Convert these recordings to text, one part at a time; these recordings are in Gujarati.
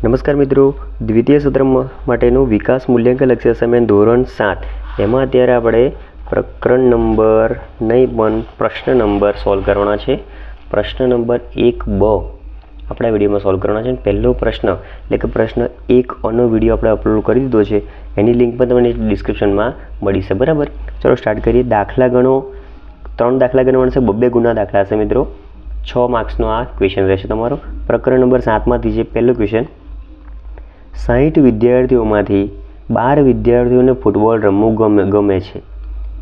નમસ્કાર મિત્રો, દ્વિતીય સત્ર માટેનું વિકાસ મૂલ્યાંકન લક્ષ્ય સમય ધોરણ સાત. એમાં અત્યારે આપણે પ્રકરણ નંબર નહીં, પણ પ્રશ્ન નંબર સોલ્વ કરવાના છે. પ્રશ્ન નંબર એક બ. આપણા વિડીયોમાં સોલ્વ કરવાના છે. પહેલો પ્રશ્ન, એટલે કે પ્રશ્ન એક અનો વીડિયો આપણે અપલોડ કરી દીધો છે. એની લિંક પણ તમને ડિસ્ક્રિપ્શનમાં મળી છે. બરાબર? ચલો સ્ટાર્ટ કરીએ. દાખલા ગણો. ત્રણ દાખલા ગણવાના છે. બબ્બે ગુના દાખલા હશે મિત્રો. છ માર્ક્સનો આ ક્વેશ્ચન રહેશે તમારો. પ્રકરણ નંબર સાતમાંથી છે પહેલો ક્વેશ્ચન સાહીઠ વિદ્યાર્થીઓમાંથી બાર વિદ્યાર્થીઓને ફૂટબોલ રમવું ગમે ગમે છે.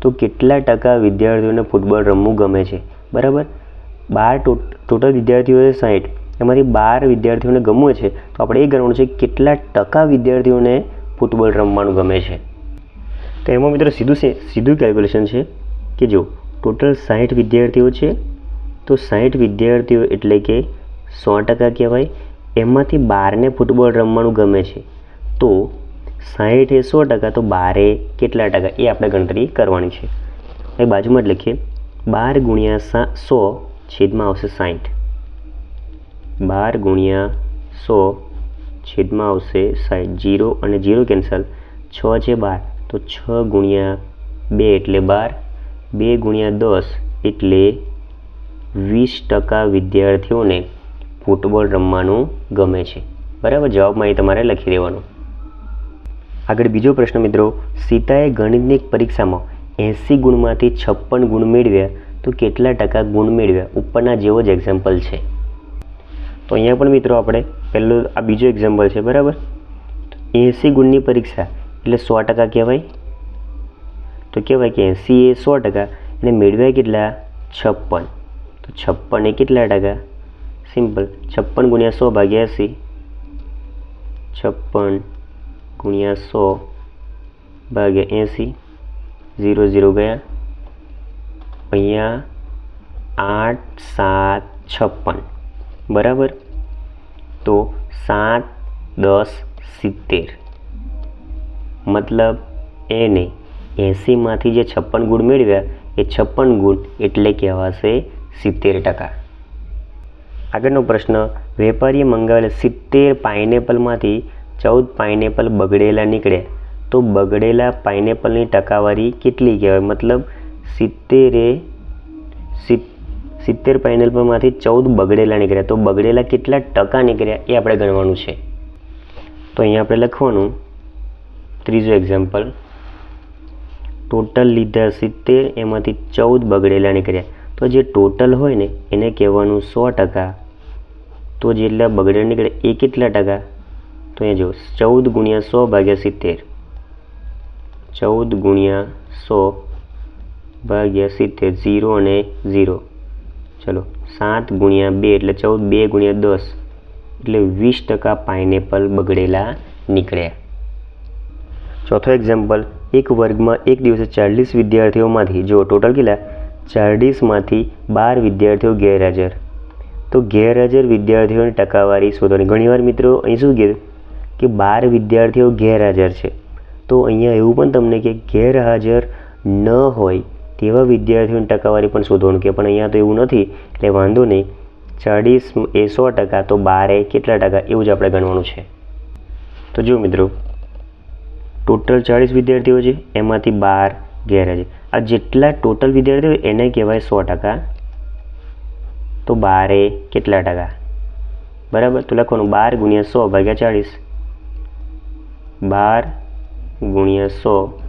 તો કેટલા ટકા વિદ્યાર્થીઓને ફૂટબોલ રમવું ગમે છે? બરાબર? બાર ટોટલ વિદ્યાર્થીઓ છે સાહીઠ એમાંથી બાર વિદ્યાર્થીઓને ગમવું છે, તો આપણે એ ગણવાનું છે કેટલા ટકા વિદ્યાર્થીઓને ફૂટબોલ રમવાનું ગમે છે. તો એમાં મિત્રો સીધું છે, સીધું કેલ્ક્યુલેશન છે કે જો ટોટલ સાહીઠ વિદ્યાર્થીઓ છે, તો સાહીઠ વિદ્યાર્થીઓ એટલે કે સો ટકા કહેવાય એમાંથી બારને ફૂટબોલ રમવાનું ગમે છે. તો સાહીઠ એ સો ટકા, તો બારે કેટલા ટકા એ આપણે ગણતરી કરવાની છે. એ બાજુમાં જ લખીએ. બાર ગુણ્યા સા, સો છેદમાં આવશે સાહીઠ. બાર ગુણ્યા સો છેદમાં આવશે સાહીઠ. જીરો અને જીરો કેન્સલ. છ છે બાર, તો છ ગુણ્યા બે એટલે બાર. બે ગુણ્યા દસ એટલે વીસ ટકા વિદ્યાર્થીઓને ફૂટબોલ રમવાનું ગમે છે. બરાબર? જવાબમાં એ તમારે લખી દેવાનું. આગળ બીજો પ્રશ્ન મિત્રો, સીતાએ ગણિતની પરીક્ષામાં એંસી ગુણમાંથી છપ્પન ગુણ મેળવ્યા, તો કેટલા ટકા ગુણ મેળવ્યા? ઉપરના જેવો જ એક્ઝામ્પલ છે. તો અહીંયા પણ મિત્રો આપણે પહેલું, આ બીજો એક્ઝામ્પલ છે, બરાબર? એંસી ગુણની પરીક્ષા, એટલે સો ટકા કહેવાય? તો કહેવાય કે એંસી એ સો ટકા અને મેળવ્યા કેટલા? છપ્પન. તો છપ્પન એ કેટલા ટકા? સિમ્પલ છપ્પન ગુણ્યા સો ભાગ્યા એંસી છપ્પન ગુણ્યા સો ભાગ્યા એંસી ઝીરો ઝીરો ગયા અહીંયા આઠ સાત છપ્પન બરાબર તો સાત દસ સિત્તેર મતલબ એને એંસીમાંથી જે છપ્પન ગુણ મેળવ્યા એ છપ્પન ગુણ એટલે કહેવાશે સિત્તેર ટકા આગળનો પ્રશ્ન, વેપારીએ મંગાવેલા સિત્તેર પાઇનેપલમાંથી ચૌદ પાઇનેપલ બગડેલા નીકળ્યા. તો બગડેલા પાઇનેપલની ટકાવારી કેટલી કહેવાય? મતલબ સિત્તેરે સિત- સિત્તેર પાઇનેપલમાંથી ચૌદ બગડેલા નીકળ્યા. તો બગડેલા કેટલા ટકા નીકળ્યા એ આપણે ગણવાનું છે. તો અહીંયા આપણે લખવાનું. ત્રીજું એક્ઝામ્પલ ટોટલ લીધા સિત્તેર, એમાંથી ચૌદ બગડેલા નીકળ્યા. તો જે ટોટલ હોય ને, એને કહેવાનું સો ટકા. તો જેટલા બગડે નીકળે એ કેટલા ટકા? તો એ જો, ચૌદ ગુણ્યા સો ભાગ્યા સિત્તેર. ચૌદ ગુણ્યા સો ભાગ્યા સિત્તેર, ઝીરો અને ઝીરો. ચલો, સાત ગુણ્યા બે એટલે ચૌદ, બે ગુણ્યા દસ. એટલે વીસ ટકા પાઇનેપલ બગડેલા નીકળ્યા. ચોથો એક્ઝામ્પલ એક વર્ગમાં એક દિવસે ચાલીસ વિદ્યાર્થીઓમાંથી જો ટોટલ કેટલા? ચાળીસમાંથી બાર વિદ્યાર્થીઓ ગેરહાજર. તો ગેરહાજર વિદ્યાર્થીઓની ટકાવારી શોધવાની ઘણીવાર મિત્રો, અહીં શું કીધું? કે બાર વિદ્યાર્થીઓ ગેરહાજર છે. તો અહીંયા એવું પણ તમને કે ગેરહાજર ન હોય તેવા વિદ્યાર્થીઓની ટકાવારી પણ શોધવાનું કે, પણ અહીંયા તો એવું નથી. એટલે વાંધો નહીં. ચાળીસ એ સો ટકા, તો બારે કેટલા ટકા? એવું જ આપણે ગણવાનું છે. તો જો મિત્રો, ટોટલ ચાળીસ વિદ્યાર્થીઓ છે, એમાંથી બાર ગેરહાજર. આ જેટલા ટોટલ વિદ્યાર્થીઓ એને કહેવાય સો ટકા, તો બારે કેટલા ટકા? બરાબર? તો લખવાનું બાર ગુણ્યા સો ભાગ્યા ચાળીસ. બાર ગુણ્યા સો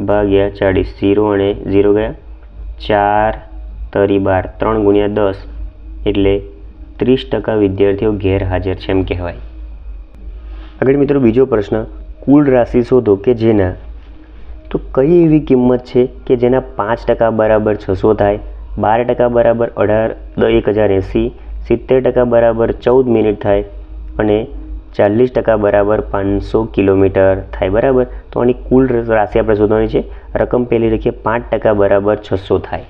ભાગ્યા ચાળીસ, ઝીરો અને ઝીરો ગયા. ચાર તરી બાર, ત્રણ ગુણ્યા દસ, એટલે ત્રીસ ટકા વિદ્યાર્થીઓ ગેરહાજર છે એમ કહેવાય. આગળ મિત્રો બીજો પ્રશ્ન, કુલ રાશિ શોધો કે જેના તો કઈ એવી કિંમત છે કે જેના પાંચ ટકા બરાબર છસો થાય, બાર ટકા બરાબર અઢાર એક હજાર એંસી, સિત્તેર ટકા બરાબર ચૌદ મિનિટ થાય અને ચાલીસ ટકા બરાબર પાંચસો કિલોમીટર થાય, બરાબર? તો આની કુલ રાશિ આપણે શોધવાની છે. રકમ પહેલી લખીએ પાંચ ટકા બરાબર છસો થાય.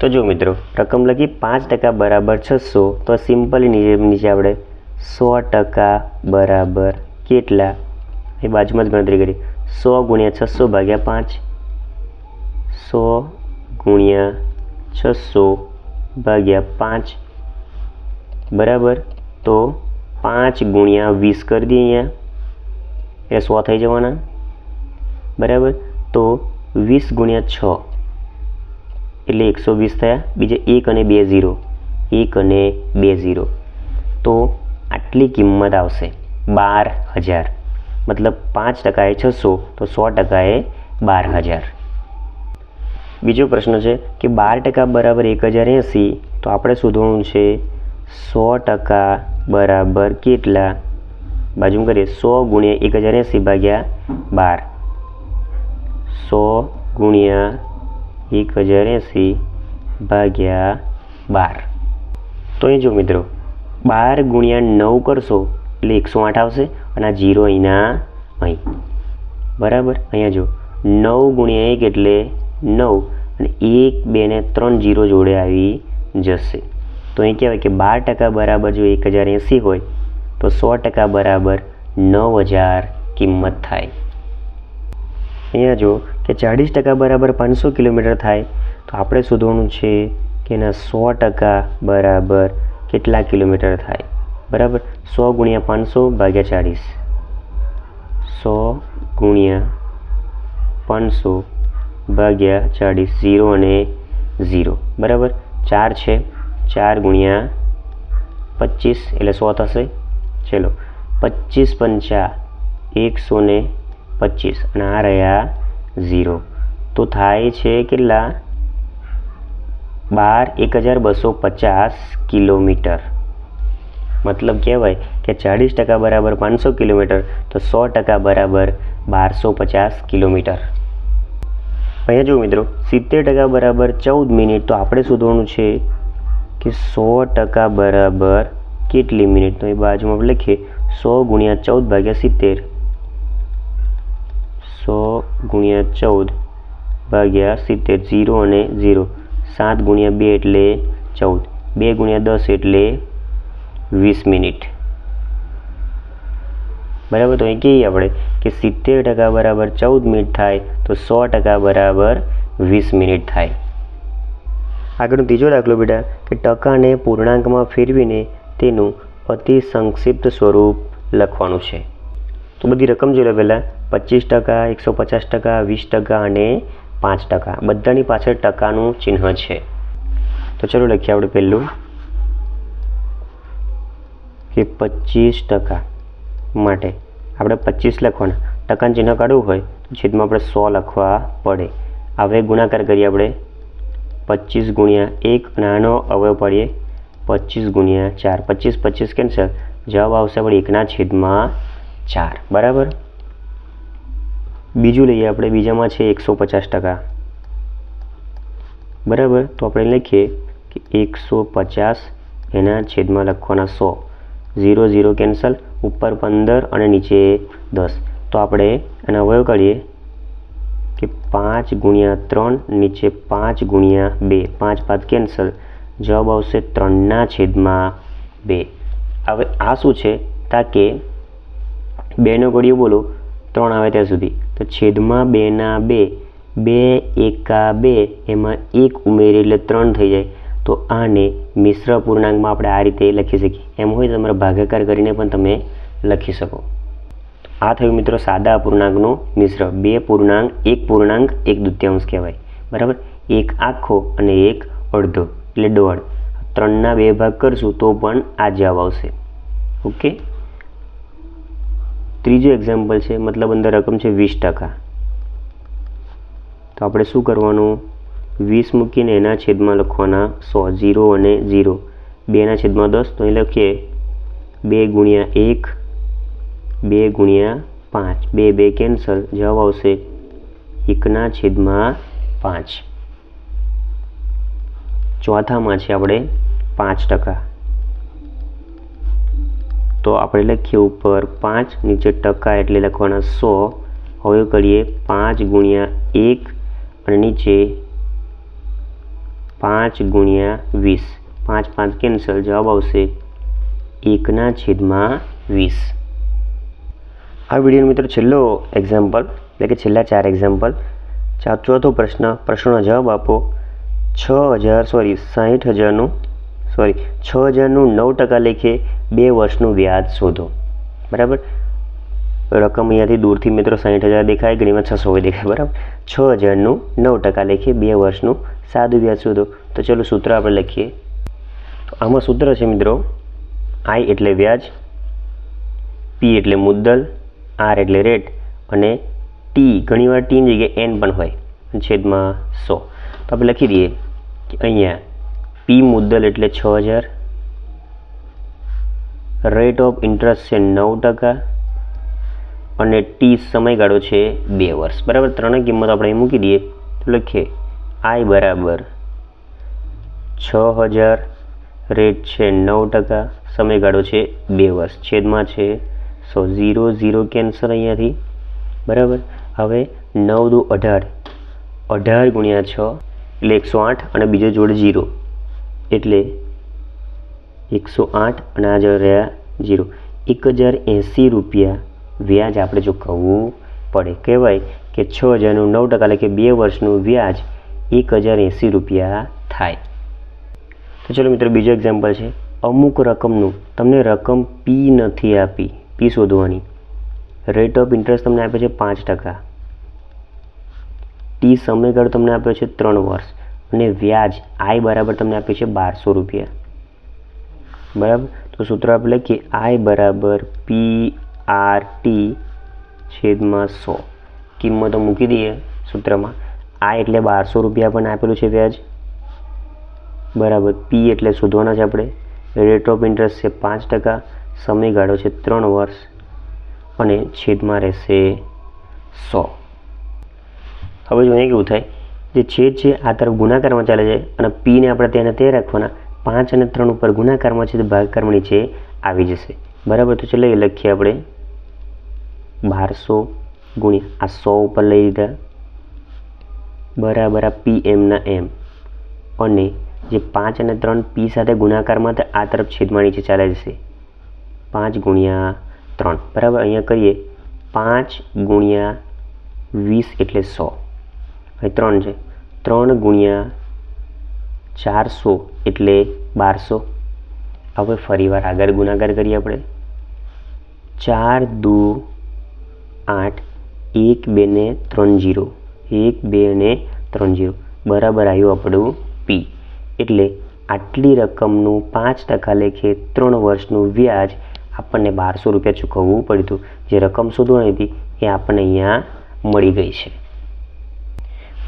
તો જો મિત્રો, રકમ લખી પાંચ ટકા બરાબર છસો, તો સિમ્પલી નીચે નીચે આપણે સો ટકા બરાબર કેટલા? એ બાજુમાં જ ગણતરી કરી સો ગુણ્યા છસો ભાગ્યા પાંચ. સો ગુણ્યા છસો ભાગ્યા પાંચ. બરાબર? તો પાંચ ગુણ્યા વીસ કરી દઈએ અહીંયા. એ સો થઈ જવાના. બરાબર? તો વીસ ગુણ્યા છ એટલે એકસો વીસ થયા. બીજા એક અને બે ઝીરો. એક અને બે ઝીરો. તો આટલી કિંમત આવશે. બાર હજાર. મતલબ પાંચ ટકાએ છસો, તો સો ટકાએ બાર હજાર. બીજો પ્રશ્ન છે કે બાર ટકા બરાબર એક હજાર એંસી, તો આપણે શોધવાનું છે સો ટકા બરાબર કેટલા? બાજુમાં કરીએ, સો ગુણ્યા એક હજાર એંસી ભાગ્યા બાર. સો ગુણ્યા એક હજાર એંસી ભાગ્યા બાર. તો અહીં જો મિત્રો, બાર ગુણ્યા નવ કરશો એટલે એકસો આઠ આવશે. અને આ જીરો અહીંના અહીં. બરાબર? અહીંયા જો નવ ગુણ્યા એક એટલે નવ અને એક, બે ને ત્રણ જીરો જોડે આવી જશે. તો અહીં કહેવાય કે બાર ટકા બરાબર જો એક હજાર એંસી હોય, તો સો ટકા બરાબર નવ હજાર કિંમત થાય. અહીંયા જો કે ચાળીસ ટકા બરાબર પાંચસો કિલોમીટર થાય. તો આપણે શોધવાનું છે કે એના સો ટકા બરાબર કેટલા કિલોમીટર થાય. બરાબર? સો ગુણ્યા પાંચસો ભાગ્યા ચાળીસ. સો ગુણ્યા પાંચસો ભાગ્યા ચાળીસ, ઝીરો અને ઝીરો. બરાબર? ચાર છે. ચાર ગુણ્યા પચીસ, એટલે સો થશે. ચલો. પચીસ પંચા એકસો ને પચીસ અને આ રહ્યા ઝીરો. તો થાય છે કેટલા? બાર, એક હજાર બસો પચાસ કિલોમીટર. મતલબ કહેવાય કે ચાળીસ ટકા બરાબર પાંચસો કિલોમીટર, તો સો ટકા બરાબર બારસો પચાસ કિલોમીટર. અહીંયા જુઓ મિત્રો, સિત્તેર ટકા બરાબર ચૌદ મિનિટ, તો આપણે શોધવાનું છે કે સો ટકા બરાબર કેટલી મિનિટ? તો એ બાજુમાં આપણે લખીએ, સો ગુણ્યા ચૌદ ભાગ્યા સિત્તેર. સો ગુણ્યા ચૌદ ભાગ્યા સિત્તેર, ઝીરો અને ઝીરો. સાત ગુણ્યા બે એટલે ચૌદ. બે ગુણ્યા દસ એટલે વીસ મિનિટ. બરાબર? તો અહીં કહીએ આપણે કે સિત્તેર ટકા બરાબર ચૌદ મિનિટ થાય તો સો ટકા બરાબર વીસ મિનિટ થાય. આગળનો ત્રીજો દાખલો બેટા, કે ટકાને પૂર્ણાંકમાં ફેરવીને તેનું અતિ સંક્ષિપ્ત સ્વરૂપ લખવાનું છે. તો બધી રકમ જોઈ લો પહેલાં. પચીસ ટકા, એકસો પચાસ ટકા, વીસ ટકા અને પાંચ ટકા. બધાની પાછળ ટકાનું ચિહ્ન છે. તો ચલો લખીએ આપણે પહેલું. કે પચીસ ટકા માટે. આપણે પચીસ લખવાના. ટકાનું ચિહ્ન કાઢવું હોય તો છેદમાં આપણે સો લખવા પડે. હવે ગુણાકાર કરીએ આપણે. પચીસ ગુણ્યા એક નાનો અવયવ પાડીએ. પચીસ ગુણ્યા ચાર. પચીસ પચીસ કેન્સલ. જવાબ આવશે આપણે એકના છેદમાં ચાર. બરાબર? બીજું લઈએ આપણે. બીજામાં છે એકસો પચાસ ટકા. બરાબર? તો આપણે લખીએ કે એકસો પચાસ એના છેદમાં લખવાના સો. ઝીરો ઝીરો કેન્સલ, ઉપર પંદર અને નીચે દસ. તો આપણે એના અવયવ કાઢીએ કે પાંચ ગુણ્યા ત્રણ, નીચે પાંચ ગુણ્યા બે. પાંચ પાંચ કેન્સલ, જવાબ આવશે ત્રણના છેદમાં બે. હવે આ શું છે? તાકે બેનો ઘડિયો બોલો, ત્રણ આવે ત્યાં સુધી. તો છેદમાં બેના બે બે એકા બે, એમાં એક ઉમેરી એટલે ત્રણ થઈ જાય. તો આને મિશ્ર પૂર્ણાંકમાં આપણે આ રીતે લખી શકીએ. એમ હોય તો તમારે ભાગાકાર કરીને પણ તમે લખી શકો. આ થયું મિત્રો સાદા પૂર્ણાંકનું મિશ્ર. બે પૂર્ણાંક, એક પૂર્ણાંક, એક દૃત્યાંશ કહેવાય. બરાબર? એક આખો અને એક અડધો, એટલે દોઢ. ત્રણના બે ભાગ કરશું તો પણ આ જવાબ આવશે. ઓકે? ત્રીજું એક્ઝામ્પલ છે, મતલબ અંદર રકમ છે વીસ ટકા. તો આપણે શું કરવાનું? વીસ મૂકીને એના છેદમાં લખવાના સો, ઝીરો અને ઝીરો. બેના છેદમાં દસ, તો અહીં લખીએ બે ગુણ્યા એક, બે ગુણ્યા પાંચ. બે બે કેન્સલ. જવાબ આવશે એકના છેદમાં પાંચ. ચોથામાં છે આપણે પાંચ ટકા. તો આપણે લખીએ ઉપર પાંચ, નીચે ટકા એટલે લખવાના સો. હવે કરીએ પાંચ ગુણ્યા એક અને નીચે પાંચ ગુણ્યા વીસ. પાંચ પાંચ કેન્સલ જવાબ આવશે એકના છેદમાં વીસ. આ વિડીયોનો મિત્રો છેલ્લો એક્ઝામ્પલ એટલે કે છેલ્લા ચાર એક્ઝામ્પલ ચોથો પ્રશ્ન, પ્રશ્નનો જવાબ આપો. છ હજાર સોરી સાહીઠ હજારનું સોરી છ હજારનું નવ ટકા લેખે બે વર્ષનું વ્યાજ શોધો. બરાબર? રકમ અહીંયાથી દૂરથી મિત્રો સાઠ હજાર દેખાય ઘણીમાં છસો હોય દેખાય, બરાબર? છ હજારનું નવ ટકા લખીએ બે વર્ષનું સાદું વ્યાજ શોધો. તો ચલો સૂત્ર આપણે લખીએ. તો આમાં સૂત્ર છે મિત્રો આઈ એટલે વ્યાજ પી એટલે મુદ્દલ આર એટલે રેટ અને ટી ઘણીવાર ટીની જગ્યાએ એન પણ હોય, છેદમાં સો. તો આપણે લખી દઈએ કે અહીંયા પી મુદ્દલ એટલે છ હજાર રેટ ઓફ ઇન્ટરેસ્ટ છે નવ ટકા અને ટી સમયગાળો છે બે વર્ષ. બરાબર ત્રણેય કિંમત આપણે અહીં મૂકી દઈએ. તો લખીએ. આઈ બરાબર છ હજાર રેટ છે નવ ટકા. સમયગાળો છે બે વર્ષ. છેદમાં છે. સો ઝીરો ઝીરો કેન્સલ અહીંયાથી. બરાબર? હવે નવ દુ અઢાર. અઢાર ગુણ્યા છ એટલે એકસો આઠ અને બીજો જોડે ઝીરો. એટલે એકસો આઠ અને આ રહ્યા જીરો એક હજાર એંસી રૂપિયા વ્યાજ આપણે ચૂકવવું પડે, કહેવાય કે છ હજારનું નવ ટકા એટલે કે બે વર્ષનું વ્યાજ એક હજાર એંસી રૂપિયા થાય. તો ચલો મિત્રો, બીજો એક્ઝામ્પલ છે. અમુક રકમનું, તમને રકમ પી નથી આપી પી શોધવાની. રેટ ઓફ ઇન્ટરેસ્ટ તમને આપે છે પાંચ ટકા. ટી સમયગાળો તમને આપ્યો છે ત્રણ વર્ષ. અને વ્યાજ આઈ બરાબર તમને આપ્યું છે બારસો રૂપિયા. બરાબર? તો સૂત્ર આપણે લખીએ. આઈ બરાબર પી આર ટી છેદમાં સો. કિંમતો મૂકી દઈએ સૂત્રમાં. આ એટલે બારસો રૂપિયા પણ આપેલું છે વ્યાજ. બરાબર. પી એટલે શોધવાના છે આપણે. રેટ ઓફ ઇન્ટરેસ્ટ છે પાંચ ટકા. સમયગાળો છે ત્રણ વર્ષ. અને છેદમાં રહેશે સો. હવે જો અહીંયા કેવું થાય. જે છેદ છે આ તરફ ગુણાકારમાં ચાલે છે અને પીને આપણે તેને તે રાખવાના. પાંચ અને ત્રણ ઉપર ગુણાકારમાં છે તો ભાગાકારમાં નીચે આવી જશે. બરાબર? તો ચલો એ લખીએ આપણે. બારસો ગુણ્યા આ સો ઉપર લઈ લીધા. બરાબર આ પી એમના એમ અને જે પાંચ અને ત્રણ પી સાથે ગુણાકારમાં તો આ તરફ છેદમાં નીચે ચાલે જશે. પાંચ ગુણ્યા ત્રણ. બરાબર, અહીંયા કરીએ. પાંચ ગુણ્યા વીસ એટલે સો. અહીં ત્રણ છે. ત્રણ ગુણ્યા ચારસો એટલે બારસો. હવે ફરીવાર આગળ ગુણાકાર કરીએ આપણે. ચાર દુ આઠ, એક, બે ને ત્રણ જીરો. એક, બે ને ત્રણ જીરો. બરાબર આવ્યું આપણું પી એટલે આટલી રકમનું પાંચ ટકા લેખે ત્રણ વર્ષનું વ્યાજ આપણને બારસો રૂપિયા ચૂકવવું પડ્યું જે રકમ શોધવાની હતી એ આપણને અહીંયા મળી ગઈ છે.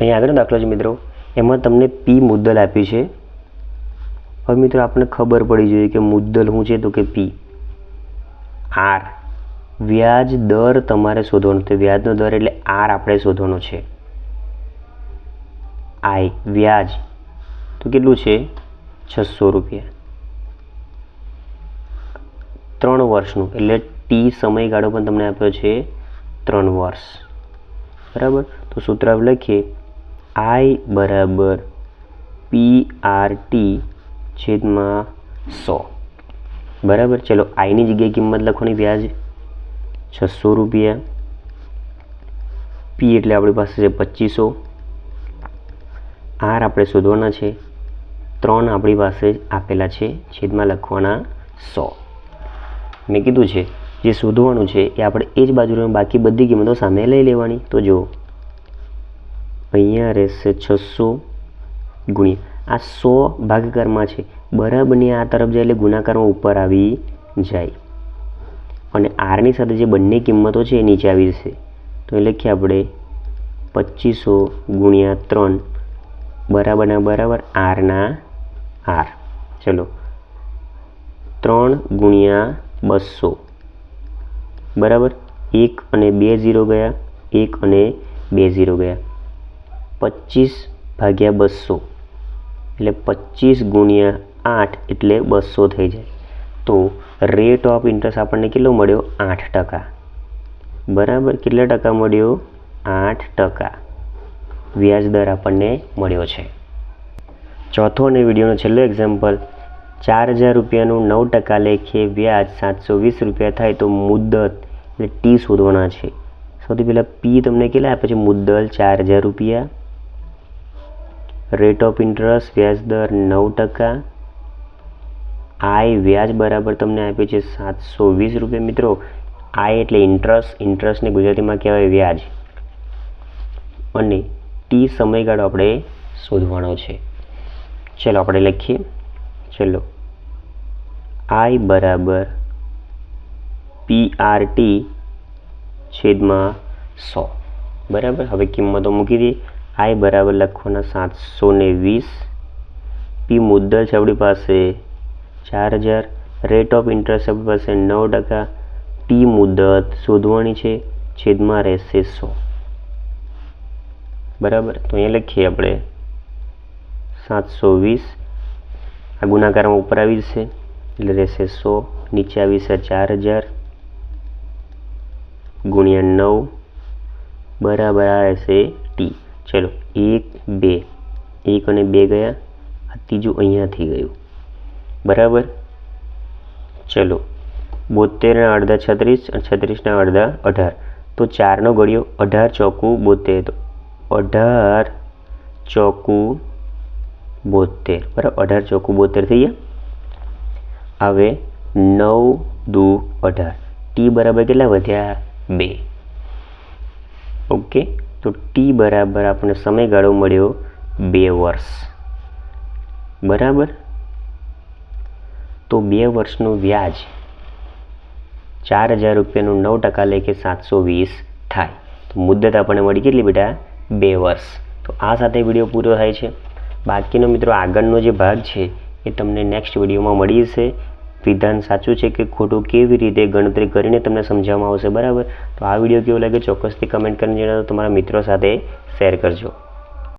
અહીંયા આગળનો દાખલો છે મિત્રો. એમાં તમને પી મુદ્દલ આપી છે. હવે મિત્રો આપણને ખબર પડી જોઈએ કે મુદ્દલ શું છે તો કે પી આર વ્યાજ દર તમારે શોધવાનો તો વ્યાજનો દર એટલે આર આપણે શોધવાનો છે. આઈ, વ્યાજ. તો કેટલું છે? છસો રૂપિયા. ત્રણ વર્ષનું. એટલે ટી સમયગાળો પણ તમને આપ્યો છે ત્રણ વર્ષ. બરાબર? તો સૂત્ર લખીએ. આઈ બરાબર પી આર ટી છેદમાં સો. બરાબર? ચલો, આઈની જગ્યાએ કિંમત લખવાની વ્યાજ છસો રૂપિયા. પી એટલે આપણી પાસે છે પચીસો. આર આપણે શોધવાના છે. ત્રણ આપણી પાસે આપેલા છે, છેદમાં લખવાના સો. મેં કીધું છે, જે શોધવાનું છે એ આપણે એ જ બાજુ બાકી બધી કિંમતો સામે લઈ લેવાની. તો જુઓ. અહીંયા રહેશે છસો ગુણ્યા. આ સો ભાગાકારમાં છે. બરાબરની આ તરફ જાય એટલે ગુણાકારમાં ઉપર આવી જાય. અને આરની સાથે જે બંને કિંમતો છે એ નીચે આવી જશે. તો એ લખીએ આપણે પચીસો ગુણ્યા ત્રણ બરાબરના બરાબર આરના આર ચલો. ત્રણ ગુણ્યા બસો. બરાબર? એક અને બે ઝીરો ગયા. એક અને બે ઝીરો ગયા. પચીસ ભાગ્યા બસો. એટલે પચીસ ગુણ્યા આઠ એટલે બસો થઈ જાય. તો રેટ ઓફ ઇન્ટરેસ્ટ આપણને કેટલો મળ્યો? આઠ ટકા. બરાબર? કેટલા ટકા મળ્યો? આઠ ટકા. વ્યાજ દર આપણને મળ્યો છે. ચોથો અને વિડીયોનો છેલ્લો એક્ઝામ્પલ ચાર હજાર રૂપિયાનું નવ ટકા લેખે વ્યાજ સાતસો વીસ રૂપિયા થાય તો મુદ્દત એટલે ટી શોધવાના છે. સૌથી પહેલાં પી તમને કેટલા આપે છે? મુદ્દલ ચાર હજાર રૂપિયા. રેટ ઓફ ઇન્ટરેસ્ટ વ્યાજ દર નવ ટકા. આય વ્યાજ બરાબર તમને આપ્યું છે સાતસો વીસ રૂપિયા મિત્રો. આઈ એટલે ઇન્ટરેસ્ટ ઇન્ટરેસ્ટને ગુજરાતીમાં કહેવાય વ્યાજ. અને ટી સમયગાળો આપણે શોધવાનો છે. ચલો આપણે લખીએ. ચલો. આઈ બરાબર પી આર ટી છેદમાં સો. બરાબર? હવે કિંમતો મૂકી દઈએ. આઈ બરાબર લખવાના સાતસો વીસ. પી મુદ્દલ છે આપણી પાસે ચાર હજાર રેટ ઓફ ઇન્ટરેસ્ટ આપણી પાસે નવ ટકા ટી મુદત શોધવાની છે, છેદમાં રહેશે સો. બરાબર? તો અહીંયા લખીએ આપણે. સાતસો વીસ. આ ગુણાકારમાં ઉપર આવી જશે, એટલે રહેશે સો. નીચે આવી જશે ચાર હજાર ગુણ્યા નવ. બરાબર આ રહેશે ટી ચલો, એક, બે. એક અને બે ગયા. આ ત્રીજું અહીંયાથી ગયું. બરાબર? ચલો બોતેરના અડધા છત્રીસ અને છત્રીસના અડધા અઢાર. તો ચારનો ગળ્યો અઢાર ચોકું બોતેર તો અઢાર ચોકું બોતેર બરાબર, અઢાર ચોકું બોતેર થઈ ગયા. હવે નવ દુ અઢાર. ટી બરાબર કેટલા વધ્યા? બે. ઓકે, તો ટી બરાબર આપણને સમયગાળો મળ્યો બે વર્ષ. બરાબર? તો બે વર્ષનું વ્યાજ ચાર હજાર રૂપિયાનું નવ ટકા લે કે સાતસો વીસ થાય. તો મુદ્દત આપણને મળી કેટલી બેટા? બે વર્ષ. તો આ સાથે વીડિયો પૂરો થાય છે. બાકીનો મિત્રો આગળનો જે ભાગ છે એ તમને નેક્સ્ટ વિડીયોમાં મળી જશે. વિધાન સાચું છે કે ખોટું કેવી રીતે ગણતરી કરીને તમને સમજાવવામાં આવશે, બરાબર? તો આ વીડિયો કેવો લાગે ચોક્કસથી કમેન્ટ કરીને જણાવો. તમારા મિત્રો સાથે શેર કરજો.